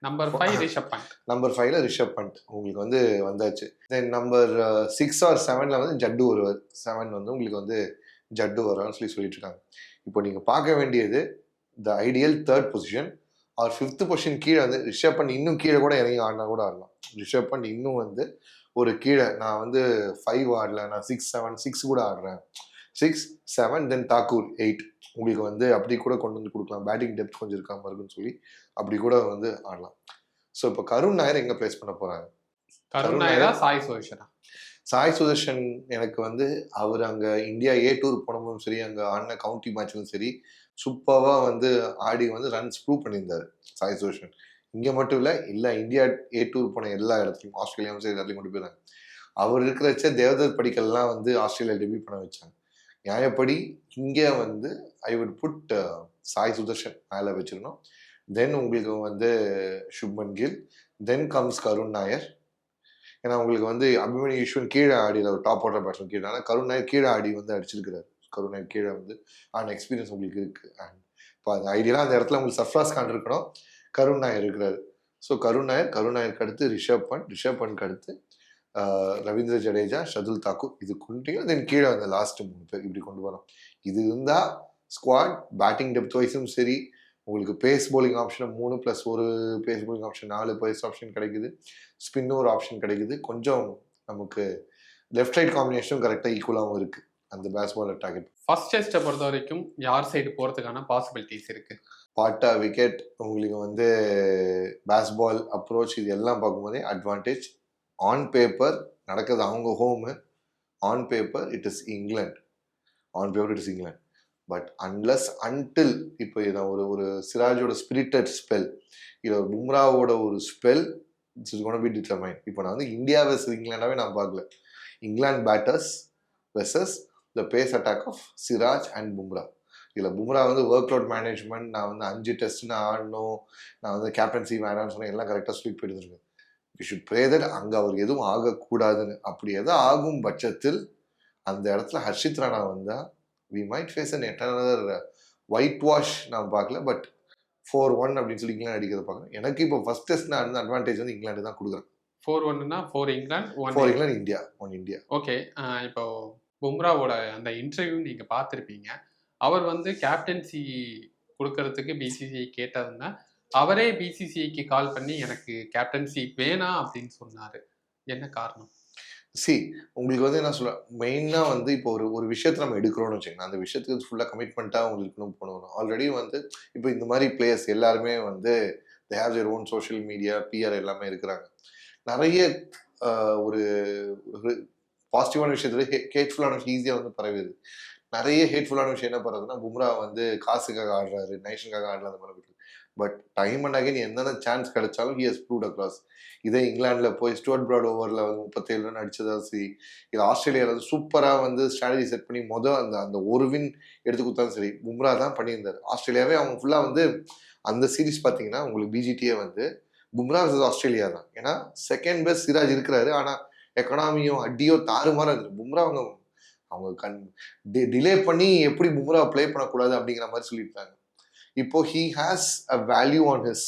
Number five Rishabh Pant number ஃபைவ்ல ரிஷப் பண்ட் உங்களுக்கு வந்து வந்தாச்சு. தென் நம்பர் சிக்ஸ் ஆர் செவன்ல வந்து ஜட்டு வருவார் செவன் வந்து உங்களுக்கு வந்து ஜட்டு வருவார்னு சொல்லி சொல்லிட்டு இருக்காங்க. இப்போ நீங்க பார்க்க வேண்டியது த ஐடியல் தேர்ட் பொசிஷன் அவர் ஃபிஃப்த் பொசிஷன் கீழே வந்து ரிஷப் பண்ட் இன்னும் கீழே கூட இறங்கி ஆடினா கூட ஆடலாம். ரிஷப் பண்ட் இன்னும் வந்து ஒரு கீழே நான் வந்து ஃபைவ் ஆடல நான் சிக்ஸ் செவன் சிக்ஸ் கூட ஆடுறேன். Six seven then Thakur eight உங்களுக்கு வந்து அப்படி கூட கொண்டு வந்து கொடுக்கலாம். பேட்டிங் டெப்த் கொஞ்சம் இருக்காம இருக்குன்னு சொல்லி அப்படி கூட வந்து ஆடலாம். ஸோ இப்போ கருண் நாயர் எங்க பிளேஸ் பண்ண போறாங்க கருண் நாயரா சாய் சுதர்ஷனா? சாய் சுதர்ஷன் எனக்கு வந்து அவர் அங்க இந்தியா ஏ டூர் போனதும் சரி அங்க ஆடின கவுண்டி மேட்ச்லும் சரி சூப்பராக வந்து ஆடி வந்து ரன்ஸ் ப்ரூவ் பண்ணியிருந்தாரு. சாய் சுதர்ஷன் இங்கே மட்டும் இல்லை இல்லை இந்தியா ஏ டூர் போன எல்லா இடத்துலையும் ஆஸ்திரேலியாவும் சரி எல்லாத்துலையும் கொண்டு போயிடுறாங்க அவர் இருக்கிறச்ச தேவதர் படிக்கல்லாம் வந்து ஆஸ்திரேலியா டெபியூ பண்ண வச்சாங்க. நியாயப்படி இங்கே வந்து I would put Sai Sudharsan மேலே வச்சிருந்தோம். தென் உங்களுக்கு வந்து சுப்மன் கில் தென் கம்ஸ் கருண் நாயர் ஏன்னா உங்களுக்கு வந்து அபிமன்யு ஈஸ்வன் கீழே ஆடியில் ஒரு டாப் ஆர்டர் பேட்ஸ்மேன் கீழே ஆனால் கருண் நாயர் கீழே ஆடி வந்து அடிச்சிருக்கிறார். கருண் நாயர் கீழே வந்து ஆன எக்ஸ்பீரியன்ஸ் உங்களுக்கு இருக்குது அண்ட் இப்போ அந்த ஐடியெலாம் அந்த இடத்துல உங்களுக்கு சர்ஃப்ராஸ் கான் இருக்கணும் கருண் நாயர் இருக்கிறாரு. ஸோ கருண் நாயர் கருண் நாயருக்கு அடுத்து ரிஷப் பண்ட் ரிஷப் பண்ட்க்கு அடுத்து ரவீந்திர ஜடேஜா ஷதுல் தாக்கூர். இது கொண்டு தென் கீழே அந்த லாஸ்ட் மூணு பேர் இப்படி கொண்டு வரோம் இது இருந்தால் ஸ்குவாட் பேட்டிங் டெப்த் வைஸும் சரி. உங்களுக்கு பேஸ் போலிங் ஆப்ஷன் மூணு ப்ளஸ் ஒரு பேஸ் போலிங் ஆப்ஷன் நாலு பேஸ் ஆப்ஷன் கிடைக்குது. ஸ்பின் ஒரு ஆப்ஷன் கிடைக்குது. கொஞ்சம் நமக்கு லெஃப்ட் ரைட் காம்பினேஷனும் கரெக்டாக ஈக்குவலாகவும் இருக்குது அந்த பேஸ் பாலர் டார்கெட் ஃபர்ஸ்ட் டெஸ்ட்டை பொறுத்த வரைக்கும் யார் சைடு போறதுக்கான பாசிபிலிட்டிஸ் இருக்கு? பாட்டா விக்கெட் உங்களுக்கு வந்து பேஸ் பால் அப்ரோச் இது எல்லாம் பார்க்கும்போதே அட்வான்டேஜ் ஆன் பேப்பர் நடக்குது அவங்க home on paper it is England on paper it is England but unless until இப்போ இதை ஒரு ஒரு சிராஜோட ஸ்பிரிட்டட் ஸ்பெல் இல்லை ஒரு பும்ராவோட ஒரு spell it's is gonna be determine இப்போ நான் வந்து இந்தியா வெர்சஸ் இங்கிலாண்டாவே நான் பார்க்கல. England batters versus the pace attack of Siraj and Bumrah இதில் பும்ரா வந்து ஒர்க் அவுட் மேனேஜ்மெண்ட் நான் வந்து அஞ்சு டெஸ்ட் நான் ஆடணும் நான் வந்து கேப்டன்சி வேணாம்னு சொன்னேன் எல்லாம் கரெக்டாக ஸ்வீட் போயிட்டு வி ஷுட் ப்ரே தட் அங்கே அவருக்கு எதுவும் ஆகக்கூடாதுன்னு. அப்படி எதுவும் ஆகும் பட்சத்தில் அந்த இடத்துல ஹர்ஷித் ராணா வந்தால் we might face an yet another white wash நான் பார்க்கல பட் ஃபோர் ஒன் அப்படின்னு சொல்லி இங்கிலாந்து அடிக்கிறத பார்க்குறேன். எனக்கு இப்போ ஃபர்ஸ்ட் டெஸ்ட் நான் வந்து அட்வான்டேஜ் வந்து இங்கிலாந்து தான் கொடுக்குறேன். Four ஒன்னுனா four England four England India one India okay இப்போ பும்ராவோட அந்த இன்டர்வியூ நீங்க பார்த்துருப்பீங்க. அவர் வந்து கேப்டன்சி கொடுக்கறதுக்கு பிசிசிஐ கேட்டதுன்னா அவரே பிசிசிஐக்கு கால் பண்ணி எனக்கு கேப்டன்சி வேணாம் அப்படின்னு சொன்னாரு. என்ன காரணம்? சி உங்களுக்கு வந்து என்ன சொல்ல மெயினாக வந்து இப்போ ஒரு ஒரு விஷயத்தை நம்ம எடுக்கிறோம்னு வச்சுக்கோங்க அந்த விஷயத்துக்கு ஃபுல்லாக கமிட்மெண்ட்டாக உங்களுக்கு இருக்கணும் பண்ணணும் ஆல்ரெடி வந்து இப்போ இந்த மாதிரி பிளேயர்ஸ் எல்லாருமே வந்து they have their own social media PR எல்லாமே இருக்கிறாங்க. நிறைய ஒரு பாசிட்டிவான விஷயத்துல ஹேட்ஃபுல்லான விஷயம் ஈஸியாக வந்து பரவுது நிறைய ஹேட்ஃபுல்லான விஷயம் என்ன பரவுதுன்னா பும்ரா வந்து காசுக்காக ஆடுறாரு நேஷனுக்காக ஆடுறாரு அந்த மாதிரி பட் டைம் அண்ட் அகைன் என்னென்ன சான்ஸ் கிடைச்சாலும் ஹி ஹஸ் ப்ரூவ்ட் அக்ராஸ் இதே இங்கிலாண்டில் போய் ஸ்டுவர்ட் பிராட் ஓவரில் வந்து முப்பத்தேழு ரன் அடிச்சதா சரி இது ஆஸ்திரேலியாவில் வந்து சூப்பராக வந்து ஸ்ட்ராட்டஜி செட் பண்ணி மொதல் அந்த அந்த ஒரு வின் எடுத்து கொடுத்தாலும் சரி பும்ரா தான் பண்ணியிருந்தார். ஆஸ்திரேலியாவே அவங்க ஃபுல்லாக வந்து அந்த சீரிஸ் பார்த்தீங்கன்னா உங்களுக்கு பிஜிடியே வந்து பும்ரா ஆஸ்திரேலியா தான். ஏன்னா செகண்ட் பெஸ்ட் சிராஜ் இருக்கிறாரு. ஆனால் எக்கனாமியோ அடியோ தாறுமாறாக இருக்கு பும்ரா அவங்க அவங்க கண் டிலே பண்ணி எப்படி பும்ரா ப்ளே பண்ணக்கூடாது அப்படிங்கிற மாதிரி சொல்லியிருக்காங்க. இப்போ he has a value on his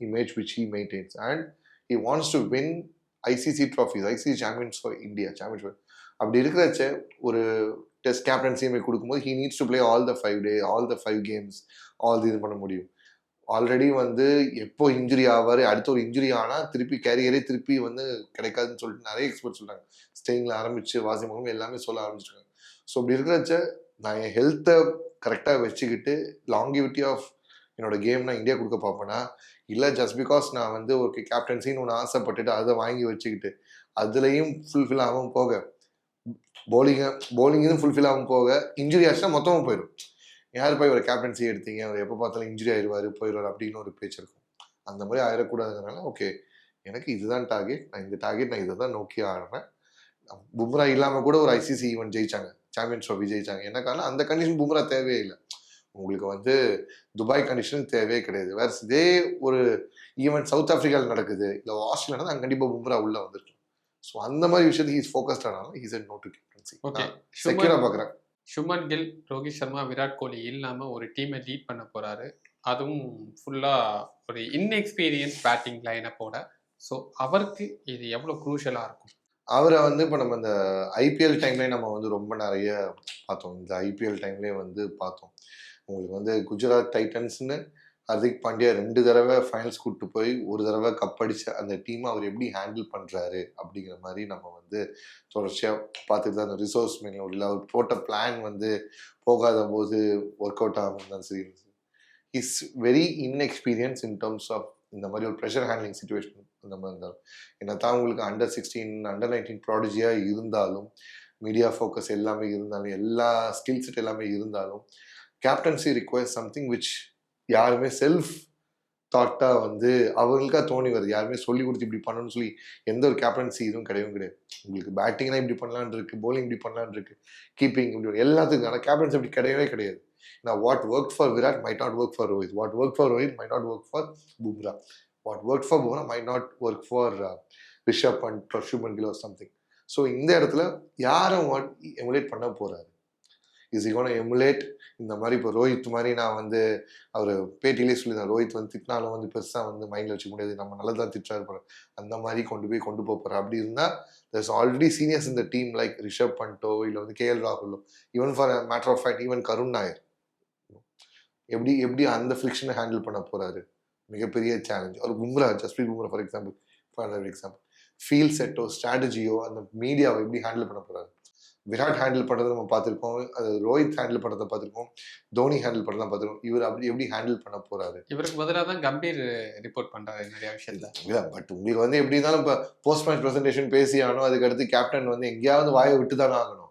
image which he maintains and he wants to win ICC trophies ICC champions for India champions அப்படி இருக்கிறச்ச ஒரு டெஸ்ட் கேப்டன்சியுமே கொடுக்கும்போது he needs to play all the five day all the five games all இது பண்ண முடியும். ஆல்ரெடி வந்து எப்போ இன்ஜுரி ஆவார் அடுத்த ஒரு இன்ஜுரி ஆனால் திருப்பி கேரியரே திருப்பி வந்து கிடைக்காதுன்னு சொல்லிட்டு நிறைய எக்ஸ்பர்ட் சொல்கிறாங்க ஸ்டேயிங்கில் ஆரம்பித்து வாசிமுகம் எல்லாமே சொல்ல ஆரம்பிச்சிருக்காங்க ஸோ அப்படி இருக்கிறச்ச நான் என் ஹெல்த்தை கரெக்டாக வச்சுக்கிட்டு லாங்கிவிட்டி ஆஃப் என்னோட கேம் நான் இந்தியா கொடுக்க பார்ப்பேனா? இல்லை ஜஸ்ட் பிகாஸ் நான் வந்து ஒரு கேப்டன்சின்னு ஒன்று ஆசைப்பட்டுட்டு அதை வாங்கி வச்சுக்கிட்டு அதுலேயும் ஃபுல்ஃபில் ஆகாமல் போக போலிங்கை போலிங்கும் ஃபுல்ஃபில் ஆகும் போக இன்ஜுரி ஆச்சுன்னா மொத்தமும் போயிடும். யார் போய் ஒரு கேப்டன்சி எடுத்தீங்க? அவர் எப்போ பார்த்தாலும் இன்ஜுரி ஆயிடுவார் போயிடுவார் அப்படின்னு ஒரு பேச்சு இருக்கும். அந்த மாதிரி ஆயிடக்கூடாதுனால ஓகே எனக்கு இதுதான் டார்கெட் நான் இந்த டார்கெட் நான் இதை தான் நோக்கி ஆடுறேன். பும்ரா இல்லாமல் கூட ஒரு ஐசிசி ஈவெண்ட் ஜெயிச்சாங்க. சாம்பியன்ஸ் ட்ராஃபி ஜெயிச்சாங்க. என்ன காரணம்? அந்த கண்டிஷன் பும்ரா தேவையே இல்லை. உங்களுக்கு வந்து துபாய் கண்டிஷன் தேவையே கிடையாது. வேற இதே ஒரு ஈவெண்ட் சவுத் ஆப்பிரிக்காவில் நடக்குது. இல்லை ஆஸ்திரேலியா நடந்தா கண்டிப்பாக பும்ரா உள்ள வந்துருக்கும் ஸோ அந்த மாதிரி விஷயத்துக்கு ஹீஸ் ஃபோக்கஸ்ட் ஆனாலும் he's no to captaincy okay செக்யூராக பார்க்குறேன் சுமன் கில் ரோஹித் சர்மா விராட் கோலி இல்லாமல் ஒரு டீமை லீட் பண்ண போகிறாரு அதுவும் ஃபுல்லாக ஒரு இன்எக்ஸ்பீரியன்ஸ் பேட்டிங் லைனப்போட ஸோ அவருக்கு இது எவ்வளோ குரூஷலாக இருக்கும்? அவரை வந்து இப்போ நம்ம இந்த ஐபிஎல் டைம்லேயே நம்ம வந்து ரொம்ப நிறைய பார்த்தோம். இந்த ஐபிஎல் டைம்லேயே வந்து பார்த்தோம். உங்களுக்கு வந்து குஜராத் டைட்டன்ஸ்னு ஹர்திக் பாண்டியா ரெண்டு தடவை ஃபைனல்ஸ் கூப்பிட்டு போய் ஒரு தடவை கப் அடிச்ச அந்த டீமை அவர் எப்படி ஹேண்டில் பண்ணுறாரு அப்படிங்கிற மாதிரி நம்ம வந்து தொடர்ச்சியாக பார்த்துட்டு தான் அந்த ரிசோர்ஸ் மெயின் உள்ள அவர் போட்ட பிளான் வந்து போகாத போது ஒர்க் அவுட் ஆகும் தான் சரி. Is very inexperience in terms of இந்த மாதிரி ஒரு ப்ரெஷர் ஹேண்ட்லிங் சுச்சுவேஷன் அந்த மாதிரி இருந்தாலும் என்ன தான் உங்களுக்கு அண்டர் சிக்ஸ்டீன் அண்டர் நைன்டீன் ப்ராடஜியாக இருந்தாலும் மீடியா ஃபோக்கஸ் எல்லாமே இருந்தாலும் எல்லா ஸ்கில் செட் எல்லாமே இருந்தாலும் கேப்டன்சி ரிக்வயர்ஸ் சம்திங் விச் யாருமே செல்ஃப் தாட்டாக வந்து அவங்களுக்கா தோணி வருது. யாருமே சொல்லி கொடுத்து இப்படி பண்ணணும்னு சொல்லி எந்த ஒரு கேப்டன்சி இதுவும் கிடையவும் கிடையாது. உங்களுக்கு பேட்டிங்னா இப்படி பண்ணலான் இருக்கு bowling இப்படி பண்ணலான்னு இருக்கு கீப்பிங் இப்படி எல்லாத்துக்கும் ஆனால் கேப்டன்சி இப்படி கிடையவே கிடையாது. நான் what work for Virat might not work for Rohit what work for Rohit might not work for Bumrah what work for Bumrah might not work for Rishabh and Shubman kilo something so இந்த இடத்துல யாரும் வாட் எமுலேட் பண்ண போகிறாரு இஸ் இகோன எமுலேட் இந்த மாதிரி இப்போ ரோஹித் மாதிரி நான் வந்து அவர் பேட்டியிலே சொல்லியிருந்தேன் ரோஹித் வந்து திட்டினாலும் வந்து பெருசாக வந்து மைண்டில் வச்சுக்க முடியாது. நம்ம நல்லா தான் திட்டாரு போற அந்த மாதிரி கொண்டு போய் கொண்டு போக போகிறேன் அப்படி இருந்தால் தர்ஸ் ஆல்ரெடி சீனியர்ஸ் இந்த டீம் லைக் ரிஷப் பண்டோ இல்லை வந்து KL ராகுலோ even for matter of fact even Karun Nair. எப்படி எப்படி அந்த ஃபிக்ஷனை ஹேண்டில் பண்ண போகிறாரு மிகப்பெரிய சேலஞ்ச் ஒரு Bumrah Jasprit Bumrah for example for example feel செட்டோ ஸ்ட்ராட்டஜியோ அந்த மீடியாவை எப்படி ஹேண்டில் பண்ண போகிறாரு விராட் ஹேண்டில் பண்ணுறதை நம்ம பார்த்துருக்கோம் அது ரோஹித் ஹேண்டில் பண்ணுறதை பார்த்துருக்கோம் தோனி ஹேண்டில் பண்ணுறதை பார்த்துருக்கோம் இவர் அப்படி எப்படி ஹேண்டில் பண்ண போறாரு? இவருக்கு பதிலாக தான் கம்பீர் ரிப்போர்ட் பண்றாரு நிறைய விஷயத்துல. இல்லை பட் உங்களுக்கு வந்து எப்படி இருந்தாலும் இப்போ போஸ்ட் மேட்ச் ப்ரெசன்டேஷன் பேசி ஆகணும். அதுக்கடுத்து கேப்டன் வந்து எங்கேயாவது வாயை விட்டு தானே ஆகணும்.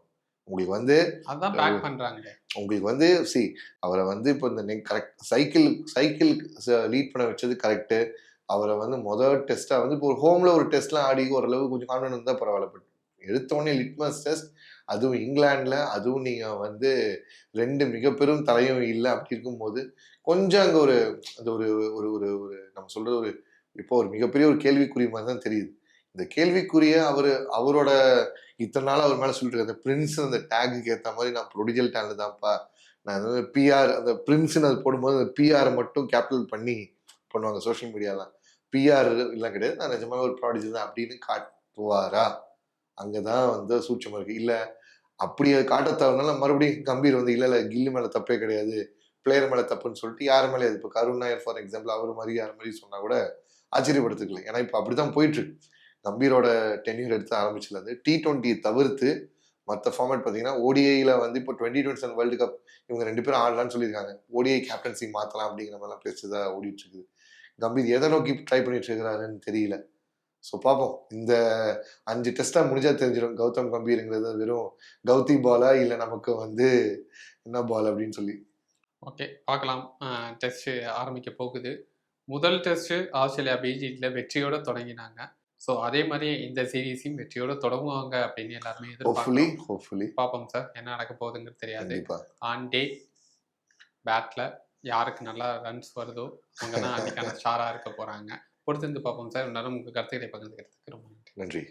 உங்களுக்கு வந்து அதான் பேக் பண்றாங்களே. உங்களுக்கு வந்து சி அவரை வந்து இப்போ இந்த கரெக்ட் சைக்கிள் சைக்கிள் லீட் பண்ண வச்சது கரெக்டு அவரை வந்து முதல் டெஸ்ட்டாக வந்து இப்போ ஒரு ஹோமில் ஒரு டெஸ்ட்லாம் ஆடி ஓரளவு கொஞ்சம் கான்ஃபிடன்ஸ் இருந்தால் பரவாயில்ல. பட் எடுத்தோடனே லிட்மஸ் டெஸ்ட் அதுவும் இங்கிலாண்டில் அதுவும் நீங்கள் வந்து ரெண்டு மிக பெரும் தலையும் இல்லை அப்படி இருக்கும்போது கொஞ்சம் அங்கே ஒரு அந்த ஒரு ஒரு ஒரு ஒரு நம்ம சொல்கிறது ஒரு இப்போ ஒரு மிகப்பெரிய ஒரு கேள்விக்குறி மாதிரி தான் தெரியுது. இந்த கேள்விக்குரிய அவர் அவரோட இத்தனை நாள் அவர் மேலே சொல்லிட்டு இருக்க அந்த பிரின்ஸ் அந்த டேகுக்கு ஏற்ற மாதிரி நான் ப்ரொடிஜல் டேலண்ட் தான்ப்பா நான் வந்து பிஆர் அந்த பிரின்ஸ்னு அது போடும்போது அந்த பிஆர் மட்டும் கேபிட்டல் பண்ணி பண்ணுவாங்க சோஷியல் மீடியாலாம் பிஆர் எல்லாம் கிடையாது. நான் நிஜமாக ஒரு ப்ராடிஜி தான் அப்படின்னு காட்டுவாரா? அங்கே தான் வந்து சூட்சமாக இருக்குது இல்லை அப்படி அது காட்ட மறுபடியும் கம்பீர் வந்து இல்லை இல்லை கில்லு மேலே தப்பே கிடையாது. பிளேயர் மேலே தப்புன்னு சொல்லிட்டு யார் மேலே இப்போ கருண் நாயர் ஃபார் எக்ஸாம்பிள் அவர் மாதிரி யார் மாதிரி சொன்னா கூட ஆச்சரியப்படுத்துக்கல. ஏன்னா இப்போ அப்படி தான் போயிட்டு இருக்கு. கம்பீரோட டென்யூர் எடுத்து ஆரம்பிச்சதுலேருந்து டி ட்வெண்ட்டியை தவிர்த்து மற்ற ஃபார்மேட் பார்த்தீங்கன்னா ஓடிஐயில் வந்து இப்போ twenty twenty seven world cup இவங்க ரெண்டு பேரும் ஆடலாம்னு சொல்லியிருக்காங்க. ஓடிஐ கேப்டன்சி மாற்றலாம் அப்படிங்கிற மாதிரிலாம் பேசுதான் ஓடிட்டு இருக்குது. கம்பீர் எதை நோக்கி ட்ரை பண்ணிட்டு இருக்கிறாருன்னு தெரியல. ஸோ பார்ப்போம் இந்த அஞ்சு டெஸ்ட்டாக முடிஞ்சா தெரிஞ்சிடும். கௌதம் கம்பீருங்கிறது வெறும் கௌதி பாலா இல்லை நமக்கு வந்து என்ன பால் அப்படின்னு சொல்லி. ஓகே பார்க்கலாம். டெஸ்ட் ஆரம்பிக்க போகுது. முதல் டெஸ்ட் ஆஸ்திரேலியா பீஜியில் வெற்றியோட தொடங்கினாங்க. ஸோ அதே மாதிரி இந்த சீரீஸையும் வெற்றியோட தொடங்குவாங்க அப்படின்னு எல்லாருமே ஹோப்ஃபுல்லி ஹோப்ஃபுல்லி பார்ப்போம் சார் என்ன நடக்க போகுதுங்கிறது தெரியாது. ஆன் டே பேட்டில் யாருக்கு நல்லா ரன்ஸ் வருதோ அவங்க தான் அன்னைக்கான ஸ்டாராக இருக்க போகிறாங்க பொறுத்திருந்து பார்ப்போம் சார். எல்லாரும் உங்கள் கருத்துக்களை பகிர்ந்துக்கிறதுக்கு ரொம்ப நன்றி. நன்றி.